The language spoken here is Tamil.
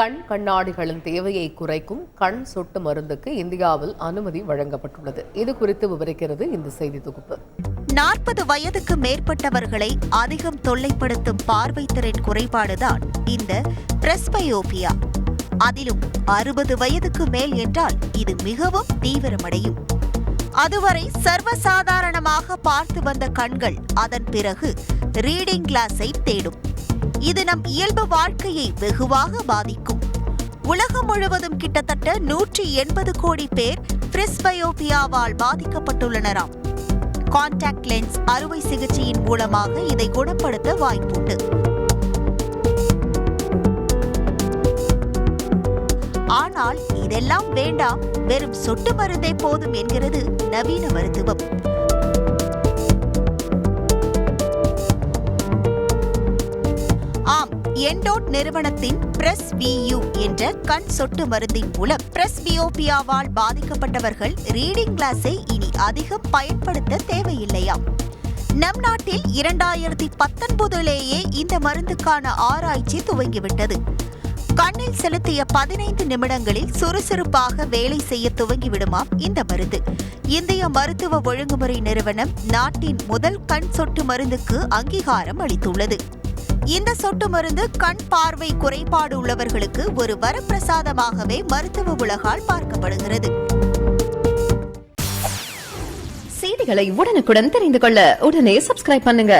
கண் கண்ணாடிகளின் தேவையை குறைக்கும் கண் சொட்டு மருந்துக்கு இந்தியாவில் அனுமதி வழங்கப்பட்டுள்ளது. இது குறித்து விவரிக்கிறது இந்த செய்தி தொகுப்பு. நாற்பது வயதுக்கு மேற்பட்டவர்களை அதிகம் தொல்லைப்படுத்தும் பார்வைத்திறன் குறைபாடுதான் இந்த பிரஸ்பயோபியா. அதிலும் அறுபது வயதுக்கு மேல் என்றால் இது மிகவும் தீவிரமடையும். அதுவரை சர்வசாதாரணமாக பார்த்து வந்த கண்கள் அதன் பிறகு ரீடிங் கிளாஸை தேடும். இது நம் இயல்பு வாழ்க்கையை வெகுவாக பாதிக்கும். உலகம் முழுவதும் கிட்டத்தட்ட நூற்றி எண்பது கோடி பேர் பிரிஸ்பயோபியாவால் பாதிக்கப்பட்டுள்ளனராம். கான்டாக்ட் லென்ஸ் அறுவை சிகிச்சையின் மூலமாக இதை குணப்படுத்த வாய்ப்புண்டு. ஆனால் இதெல்லாம் வேண்டாம் வெறும் சொட்டு மருந்தே போதும் என்கிறது நவீன மருத்துவம். என்டோட் நிறுவனத்தின் பிரஸ் வியூ என்ற கண் சொட்டு மருந்தின் மூலம் பிரஸ் பியோபியாவால் பாதிக்கப்பட்டவர்கள் ரீடிங் கிளாஸை இனி அதிகம் பயன்படுத்த தேவையில்லையாம் நம் நாட்டில் இரண்டாயிரத்தி பத்தொன்பதிலேயே இந்த மருந்துக்கான ஆராய்ச்சி துவங்கிவிட்டது. கண்ணில் செலுத்திய பதினைந்து நிமிடங்களில் சுறுசுறுப்பாக வேலை செய்ய துவங்கிவிடுமாம் இந்த மருந்து? இந்திய மருத்துவ ஒழுங்குமுறை நிறுவனம் நாட்டின் முதல் கண் சொட்டு மருந்துக்கு அங்கீகாரம் அளித்துள்ளது. இந்த சொட்டு மருந்து கண் பார்வை குறைபாடு உள்ளவர்களுக்கு ஒரு வரப்பிரசாதமாகவே மருத்துவ உலகால் பார்க்கப்படுகிறது. செய்திகளை உடனுக்குடன் தெரிந்து கொள்ள உடனே சப்ஸ்கிரைப் பண்ணுங்க.